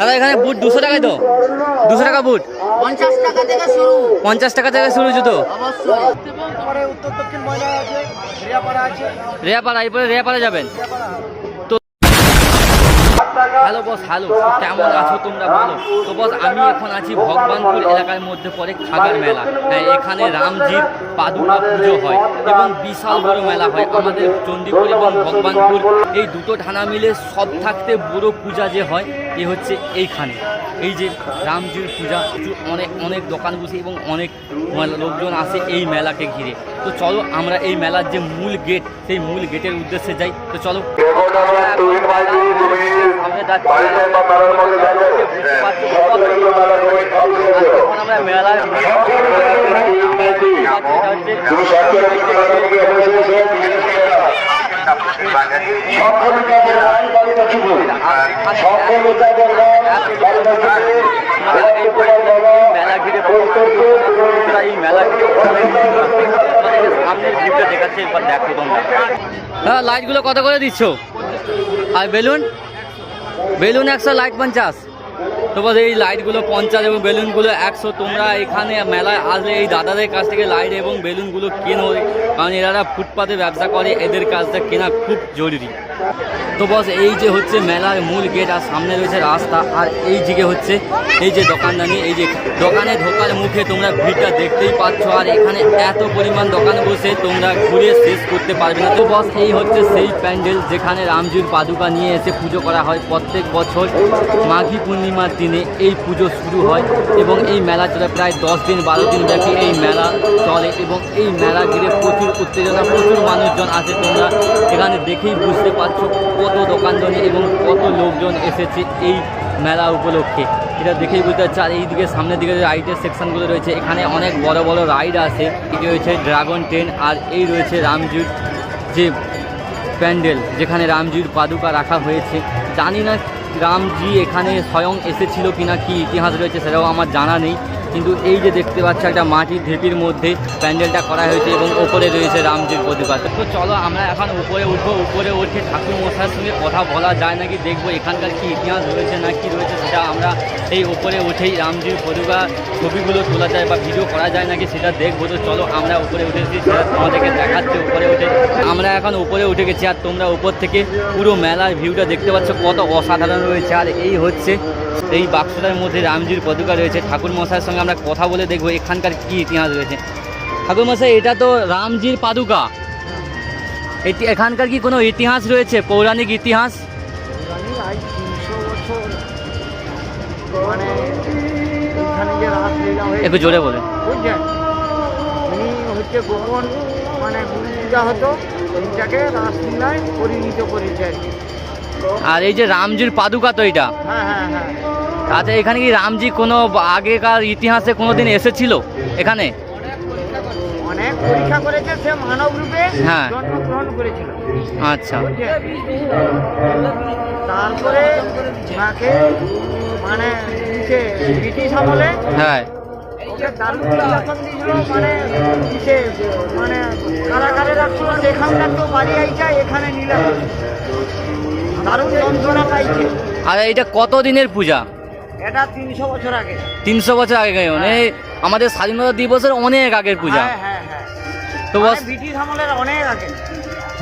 দাদা এখানে বুট দুশো টাকায় তো দুশো টাকা বুট। পঞ্চাশ টাকা থেকে শুরু। পঞ্চাশ টাকা থেকে শুরু জুতো। অবশ্যই। তারপরে উত্তর দক্ষিণ ময়না আছে রেয়াপাড়া এরপরে রেয়াপাড়া যাবেন। Hello boss, hello. কেমন আছো তোমরা বলো? তো বস, আমি এখন আছি ভগবানপুর এলাকার মধ্যে পড়ে খাগার মেলা। হ্যাঁ এখানে রামজির পাদুকা পুজো হয় এবং বিশাল বড় মেলা হয়। আমাদের চণ্ডীপুর এবং ভগবানপুর এই দুটো ঠানা মিলে সব থাকতে বড় পূজা যে হয়, এ হচ্ছে এইখানে। এই যে রামজির পূজা অনেক অনেক দোকান বসে এবং অনেক লোকজন আসে এই মেলাকে ঘিরে তো চলো আমরা এই মেলার যে মূল গেট, সেই মূল গেটের উদ্দেশ্যে যাই তো চলো। বুঝতে পারছ তোমরা হ্যাঁ লাইটগুলো কত করে দিচ্ছ? আর বেলুন? বেলুন একশো লাইট পঞ্চাশ। তো বস এই লাইটগুলো পঞ্চাশ এবং বেলুনগুলো একশো। তোমরা এখানে মেলায় আসলে এই দাদাদের কাছ থেকে লাইট এবং বেলুনগুলো কেনো? কারণ এরা ফুটপাতে ব্যবসা করে, এদের কাজটা কেনা খুব জরুরি। তো বস এই যে হচ্ছে মেলার মূল গেট আর সামনে রয়েছে রাস্তা, আর এই দিকে হচ্ছে এই যে দোকানদানি, এই যে দোকানে ঢোকার মুখে তোমরা ভিড়টা দেখতেই পাচ্ছ, আর এখানে এত পরিমাণ দোকান বসে তোমরা ঘুরে শেষ করতে পারবে না। তো বস এই হচ্ছে সেই প্যান্ডেল যেখানে রামজির পাদুকা নিয়ে এসে পুজো করা হয় প্রত্যেক বছর মাঘী পূর্ণিমার দিনে। এই পুজো শুরু হয় এবং এই মেলা চলে প্রায় দশ দিন, বারো দিন ব্যাপী এই মেলা চলে এবং এই মেলা ঘিরে প্রচুর উত্তেজনা, প্রচুর মানুষজন আসে তোমরা এখানে দেখেই বুঝতে পারছ। কত দোকানদানি এবং কত লোকজন এসেছে এই মেলা উপলক্ষে। এটা দেখেই বুঝতে পারছি, আর এইদিকে সামনের দিকে যে রাইডের সেকশনগুলো রয়েছে, এখানে অনেক বড় বড় রাইড আছে। এটি রয়েছে ড্রাগন ট্রেন আর এই রয়েছে রামজির যে প্যান্ডেল, যেখানে রামজির পাদুকা রাখা হয়েছে। জানি না রামজি এখানে স্বয়ং এসেছিল কিনা, কি ইতিহাস রয়েছে সেটাও আমার জানা নেই। কিন্তু এই যে দেখতে পাচ্ছ একটা মাটির ঢেপির মধ্যে প্যান্ডেলটা করা হয়েছে এবং ওপরে রয়েছে রামজির প্রতিভা তো চলো আমরা এখন উপরে উঠবো, উপরে উঠে ঠাকুর মশার সঙ্গে কথা বলা যায় নাকি দেখব এখানকার কি ইতিহাস রয়েছে না কি রয়েছে সেটা আমরা এই উপরে উঠেই রামজির প্রতিভা ছবিগুলো তোলা যায় বা ভিডিও করা যায় নাকি সেটা দেখব। তো চলো আমরা উপরে উঠেছি সেটা তোমাদেরকে দেখাচ্ছে উপরে উঠে। আমরা এখন উপরে উঠে গেছি আর তোমরা উপর থেকে পুরো মেলার ভিউটা দেখতে পাচ্ছ, কত অসাধারণ রয়েছে। আর এই হচ্ছে এই বাক্সটার মধ্যে রামজির পতাকা রয়েছে। ঠাকুর মশাইয়ের সঙ্গে আমরা কথা বলে দেখব এখানকার কি ইতিহাস রয়েছে। ঠাকুর মশাই, এটা তো রামজির পাদুকা। এখানকার কি কোনো ইতিহাস রয়েছে? পৌরাণিক ইতিহাস? মানে এখানে যে রাসলীলা হয়েছে একটু জোরে বলে বুঝছেন? উনি হচ্ছে গোপন মানে গুরু পূজা হতো রাসলীলায় পরিণত করেছে আর কি আর এই যে রামজির পাদুকা তো এটা হ্যাঁ হ্যাঁ হ্যাঁ। আচ্ছা এখানে কি রামজি কোনো আগেকার ইতিহাসে কোনো দিন এসেছিল এখানে? অনেক পরীক্ষা করেছে সে মানব রূপে হ্যাঁ। জন্মগ্রহণ করেছিল। আচ্ছা। তারপরে মানে সে ব্রিটিশ আমলে হ্যাঁ। ওকে দারুণ নির্যাতন দিয়েছিল মানে সে মানে কারাগারে রাখছিল সেখানকার তো বাড়ি আইছে এখানে নিলাম দারুণ যন্ত্রণা পাইছে। আর এটা কত দিনের পূজা? এটা তিনশো বছর আগে। তিনশো বছর আগে মানে আমাদের স্বাধীনতা দিবসের অনেক আগের পূজা। হ্যাঁ হ্যাঁ হ্যাঁ। তো মানে ব্রিটিশ আমলের অনেক আগে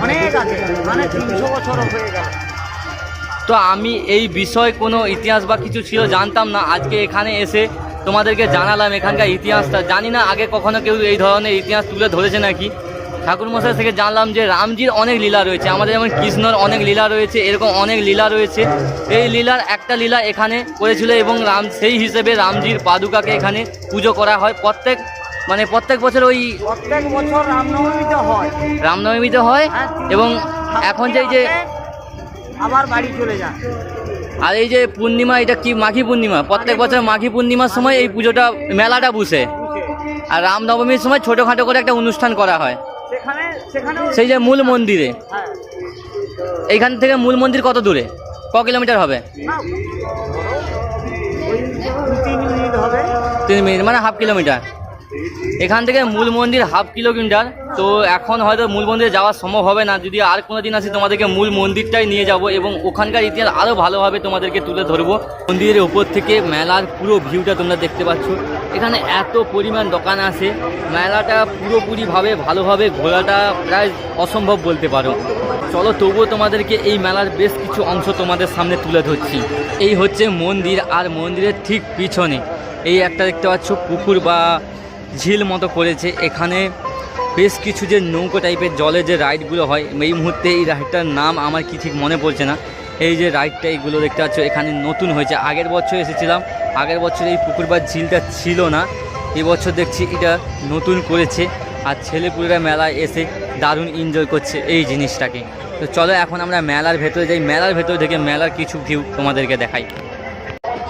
অনেক আগে মানে তিনশো বছর হয়ে গেল। তো আমি এই বিষয় কোনো ইতিহাস বা কিছু ছিল জানতাম না। আজকে এখানে এসে তোমাদেরকে জানালাম এখানকার ইতিহাসটা। জানি না আগে কখনো কেউ এই ধরনের ইতিহাস তুলে ধরেছে নাকি? ঠাকুর মশাই থেকে জানলাম যে রামজির অনেক লীলা রয়েছে। আমাদের যেমন কৃষ্ণর অনেক লীলা রয়েছে এরকম অনেক লীলা রয়েছে। এই লীলার একটা লীলা এখানে করেছিল এবং রাম সেই হিসেবে রামজির পাদুকাকে এখানে পুজো করা হয়। প্রত্যেক মানে প্রত্যেক বছর ওই প্রত্যেক বছর রামনবমীতে হয়। রামনবমীতে হয় হ্যাঁ, এবং এখন যে যে আবার বাড়ি চলে যান। আর এই যে পূর্ণিমা এটা কি মাঘী পূর্ণিমা? প্রত্যেক বছর মাঘী পূর্ণিমার সময় এই পুজোটা মেলাটা বসে আর রামনবমীর সময় ছোটোখাটো করে একটা অনুষ্ঠান করা হয়। সেখানে সেই যে মূল মন্দিরে। হ্যাঁ। এইখান থেকে মূল মন্দির কত দূরে? ক কিলোমিটার হবে। তিন মিনিট মানে হাফ কিলোমিটার। এখান থেকে মূল মন্দির হাফ কিলোমিটার। তো এখন হয়তো মূল মন্দিরে যাওয়া সম্ভব হবে না। যদি আর কোনো দিন আসি, তোমাদেরকে মূল মন্দিরটাই নিয়ে যাব এবং ওখানকার ইতিহাস আরও ভালোভাবে তোমাদেরকে তুলে ধরবো। মন্দিরের উপর থেকে মেলার পুরো ভিউটা তোমরা দেখতে পাচ্ছ। এখানে এত পরিমাণ দোকান আছে। মেলাটা পুরোপুরিভাবে ভালোভাবে ঘোরাটা প্রায় অসম্ভব বলতে পারো। চলো, তবুও তোমাদেরকে এই মেলার বেশ কিছু অংশ তোমাদের সামনে তুলে ধরছি। এই হচ্ছে মন্দির, আর মন্দিরের ঠিক পিছনে এই একটা দেখতে পাচ্ছ পুকুর বা ঝিল মতো করেছে এখানে বেশ কিছু যে নৌকো টাইপের জলে যে রাইডগুলো হয়, এই মুহূর্তে এই রাইডটার নাম আমার কি ঠিক মনে পড়ছে না। এই যে রাইডটা এইগুলো দেখতে পাচ্ছ, এখানে নতুন হয়েছে। আগের বছর এসেছিলাম, আগের বছর এই পুকুর বা ঝিলটা ছিল না। এবছর দেখছি এটা নতুন করেছে আর ছেলেপুলেরা মেলায় এসে দারুণ এনজয় করছে এই জিনিসটাকে। তো চলো এখন আমরা মেলার ভেতরে যাই। মেলার ভেতরে থেকে মেলার কিছু ভিউ তোমাদেরকে দেখাই।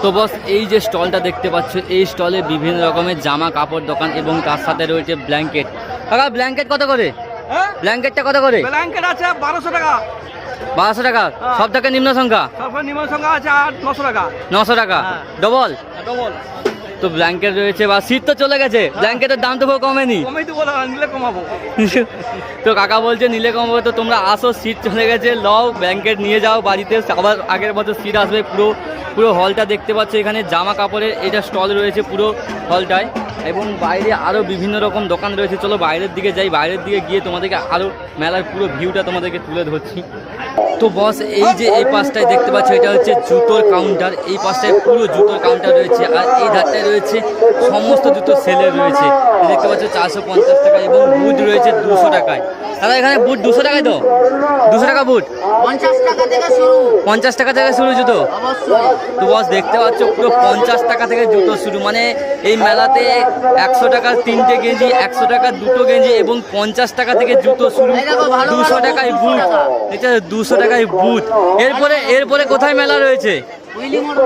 তো বস এই যে স্টলটা দেখতে পাচ্ছ এই স্টলে বিভিন্ন রকমের জামা কাপড় দোকান এবং তার সাথে রয়েছে ব্ল্যাঙ্কেট। কাকা ব্ল্যাঙ্কেট কত করে? হ্যাঁ? ব্ল্যাঙ্কেটটা কত করে? ব্ল্যাঙ্কেট আছে বারোশো টাকা। বারোশো টাকা? হ্যাঁ। সব থেকে নিম্ন সংখ্যা? নিম্ন নিমন সংখ্যা আছে আর নশো টাকা। নশো টাকা। হ্যাঁ। ডবল? ডবল। তো ব্ল্যাঙ্কেট রয়েছে বা শীত তো চলে গেছে। ব্ল্যাঙ্কেটের দাম তো খুব কমেনি। কমেই তো বলো নিলে কমাবো। তো কাকা বলছে নিলে কমাবো। তো তোমরা আসো শীত চলে গেছে লও ব্ল্যাঙ্কেট নিয়ে যাও বাড়িতে। আবার আগের মতো শীত আসবে পুরো। পুরো হলটা দেখতে পাচ্ছ এখানে। জামা কাপড়ের এটা স্টল রয়েছে পুরো হলটায় এবং বাইরে আরও বিভিন্ন রকম দোকান রয়েছে। চলো বাইরের দিকে যাই। বাইরের দিকে গিয়ে তোমাদেরকে আরও মেলার পুরো ভিউটা তোমাদেরকে তুলে ধরছি। তো বস এই যে এই পাশটায় দেখতে পাচ্ছ এটা হচ্ছে জুতোর কাউন্টার এই পাশটায় পুরো জুতোর কাউন্টার রয়েছে। আর এই ধারটায় রয়েছে সমস্ত জুতো সেলের রয়েছে। দেখতে পাচ্ছ চারশো পঞ্চাশ টাকা এবং বুট রয়েছে দুশো টাকায়। দাদা এখানে বুট দুশো টাকায় তো? দুশো টাকা বুট পঞ্চাশ টাকা থেকে শুরু। পঞ্চাশ টাকা থেকে শুরু জুতো? তো বস দেখতে পাচ্ছ পুরো পঞ্চাশ টাকা থেকে জুতো শুরু। মানে এই মেলাতে একশো টাকা তিনটে গেঞ্জি একশো টাকা দুটো গেঞ্জি এবং পঞ্চাশ টাকা থেকে জুতো শুরু দুশো টাকায় 200 বুট। আছে এটা দুশো টাকায় বুট। এরপরে এরপরে কোথায় মেলা রয়েছে? কুইলি মোড়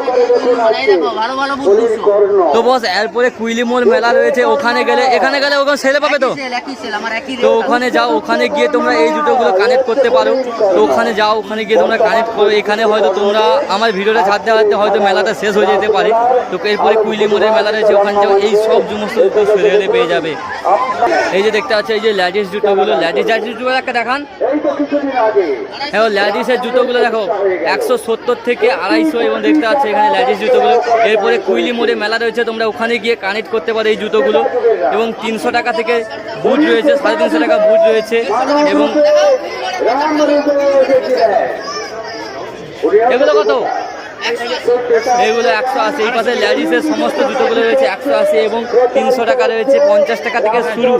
কুইলি মোড়, তো। বস এরপরে কুইলিমোড় মেলা রয়েছে ওখানে গেলে এখানে গেলে ওখানে সেলে পাবে তো? সেল সেল তো ওখানে যাও ওখানে গিয়ে তোমরা এই জুতোগুলো কানেক্ট করতে পারো। তো ওখানে যাও ওখানে গিয়ে তোমরা কানেক্ট করো। এখানে হয়তো তোমরা আমার ভিডিওটা ছাড়তে ছাড়তে হয়তো মেলাটা শেষ হয়ে যেতে পারে। তো এরপরে কুইলি মোড়ের মেলা রয়েছে ওখানে যাও এই সব সমস্ত জুতো সেরে পেয়ে যাবে। এই যে দেখতে পাচ্ছ এই যে ল্যাডিস জুতোগুলো ল্যাডিস ল্যাডিস জুতো একটা দেখান। হ্যাঁ ল্যাডিসের জুতোগুলো দেখো একশো সত্তর থেকে আড়াইশো এবং দেখতে পাচ্ছ এখানে ল্যাডিস জুতোগুলো। এরপরে কুইলি মোড়ে মেলা রয়েছে তোমরা ওখানে গিয়ে কানেক্ট করতে পারো এই জুতোগুলো। এবং তিনশো টাকা থেকে বুট রয়েছে সাড়ে তিনশো টাকা বুট রয়েছে। এবং এগুলো কত? এগুলো একশো আশি। এই পাশে ল্যাডিসের সমস্ত জুতোগুলো রয়েছে, একশো আশি এবং তিনশো টাকা রয়েছে, পঞ্চাশ টাকা থেকে শুরু।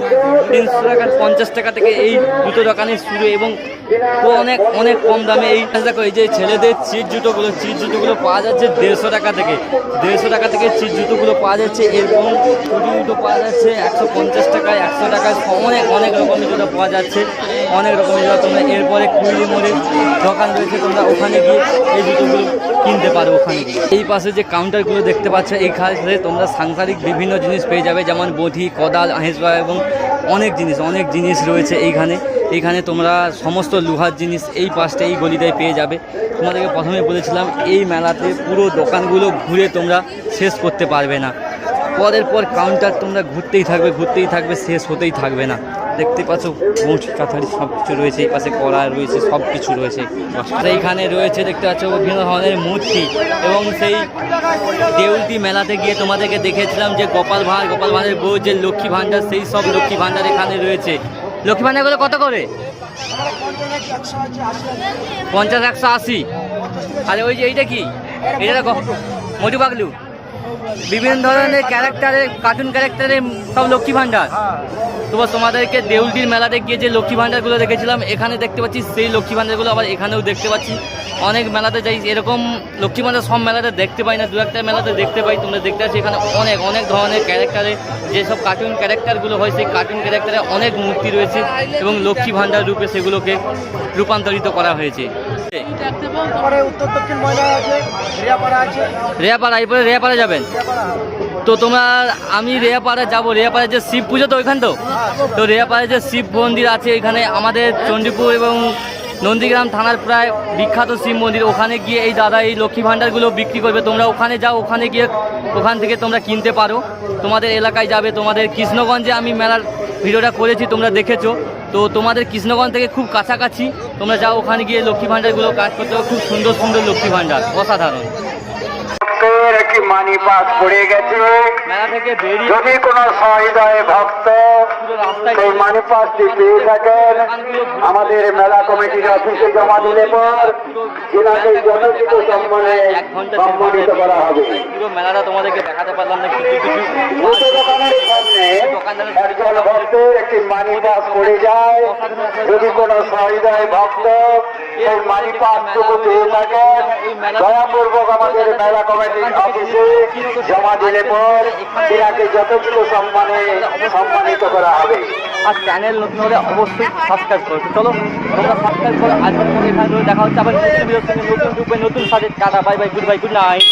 তিনশো টাকা, পঞ্চাশ টাকা থেকে এই জুতো দোকানের শুরু এবং অনেক অনেক কম দামে এই দেখো, এই যে ছেলেদের চিট জুতোগুলো চিট জুতোগুলো পাওয়া যাচ্ছে দেড়শো টাকা থেকে। দেড়শো টাকা থেকে চিট জুতোগুলো পাওয়া যাচ্ছে, এরকম ছুটি জুতো পাওয়া যাচ্ছে একশো পঞ্চাশ টাকায়, একশো টাকায়, অনেক অনেক রকমের জুতো পাওয়া যাচ্ছে, অনেক রকমের জুতো। তোমরা এরপরে কুইলি মোড়ে দোকান রয়েছে, তোমরা ওখানে গিয়ে এই জুতোগুলো কিনতে পারো ওখানে এই পাশে যে কাউন্টারগুলো দেখতে পাচ্ছ এইখানে তোমরা সাংসারিক বিভিন্ন জিনিস পেয়ে যাবে, যেমন বধি, কোদাল আহেসবা এবং অনেক জিনিস অনেক জিনিস রয়েছে এইখানে। এইখানে তোমরা সমস্ত লোহার জিনিস এই পাশটা, এই গলিটায় পেয়ে যাবে। তোমাদেরকে প্রথমে বলেছিলাম, এই মেলাতে পুরো দোকানগুলো ঘুরে তোমরা শেষ করতে পারবে না। পরের পর কাউন্টার তোমরা ঘুরতেই থাকবে ঘুরতেই থাকবে, শেষ হতেই থাকবে না। দেখতে পাচ্ছ মুঠ কাছারি সব কিছু রয়েছে, এই পাশে কড়া রয়েছে সব কিছু রয়েছে। আর এইখানে রয়েছে, দেখতে পাচ্ছ বিভিন্ন ধরনের মূর্তি। এবং সেই দেউলটি মেলাতে গিয়ে তোমাদেরকে দেখেছিলাম যে গোপাল ভাঁড়, গোপাল ভাঁড়ের বউ যে লক্ষ্মী ভাণ্ডার, সেই সব লক্ষ্মী ভাণ্ডার এখানে রয়েছে। লক্ষ্মী ভাণ্ডারগুলো কত করে? পঞ্চাশ, একশো আশি। আরে ওই যে, এইটা কি? এটা মধু পাগলু। বিভিন্ন ধরনের ক্যারেক্টারের কার্টুন ক্যারেক্টারের সব লক্ষ্মী ভাণ্ডার। তো বস তোমাদেরকে দেউলটির মেলাতে গিয়ে যে লক্ষ্মী ভাণ্ডারগুলো দেখেছিলাম, এখানে দেখতে পাচ্ছি, সেই লক্ষ্মী ভাণ্ডারগুলো আবার এখানেও দেখতে পাচ্ছি। অনেক মেলাতে যাই, এরকম লক্ষ্মী ভাণ্ডার সব মেলাতে দেখতে পাই না, দু একটা মেলাতে দেখতে পাই, তোমরা দেখতে পাচ্ছি এখানে অনেক অনেক ধরনের ক্যারেক্টারে যেসব কার্টুন ক্যারেক্টারগুলো হয়, সেই কার্টুন ক্যারেক্টারে অনেক মূর্তি রয়েছে এবং লক্ষ্মী ভাণ্ডার রূপে সেগুলোকে রূপান্তরিত করা হয়েছে। তারপরে উত্তর দক্ষিণ ময়দান আছে রিয়াপাড়া আছে। রেয়াপাড়া এরপরে রেয়াপাড়া যাবেন? তো তোমার আমি রেয়াপাড়া যাব। রেয়াপাড়া যে শিব পুজো তো ওইখান তো? তো রেয়াপাড়ায় যে শিব মন্দির আছে এখানে আমাদের চণ্ডীপুর এবং নন্দীগ্রাম থানার প্রায় বিখ্যাত শিব মন্দির। ওখানে গিয়ে এই দাদা এই লক্ষ্মী ভাণ্ডারগুলো বিক্রি করবে। তোমরা ওখানে যাও ওখানে গিয়ে ওখান থেকে তোমরা কিনতে পারো। তোমাদের এলাকায় যাবে। তোমাদের কৃষ্ণগঞ্জে আমি মেলার ভিডিওটা করেছি তোমরা দেখেছ। তো তোমাদের কৃষ্ণগঞ্জ থেকে খুব কাছাকাছি। তোমরা যাও ওখানে গিয়ে লক্ষ্মী ভাণ্ডারগুলো কাজ করতে খুব সুন্দর সুন্দর লক্ষ্মী ভাণ্ডার অসাধারণ। একটি মানি পাস পড়ে গেছে? মেলা থেকে বেরিয়ে যদি কোনো সহৃদয় ভক্ত মানি পাসটি পেয়ে থাকেন। আমাদের মেলা কমিটির অফিসে জমা দিলে পর এনাকে যথোচিত সম্মানে সম্মানিত করা হবে। পুরো মেলাটা তোমাদেরকে দেখাতে পারলাম না কিছু কিছু দোকানের সামনে একজন ভক্তের একটি মানি পাস পড়ে যায়। যদি কোনো সহৃদয় ভক্ত মানি পাসটুকু পেয়ে থাকেন দয়াপূর্বক আমাদের মেলা কমিটির অফিসে জমা দিলে পর এনাকে যথোচিত সম্মানে সম্মানিত করা হবে। আর চ্যানেল নতুন হলে অবশ্যই সাবস্ক্রাইব করো। চলো, তোমরা সাবস্ক্রাইব করো, আজকের এখানে দেখা হচ্ছে আবার নতুন নতুন রূপে, নতুন সাজে tata bye bye good bye good night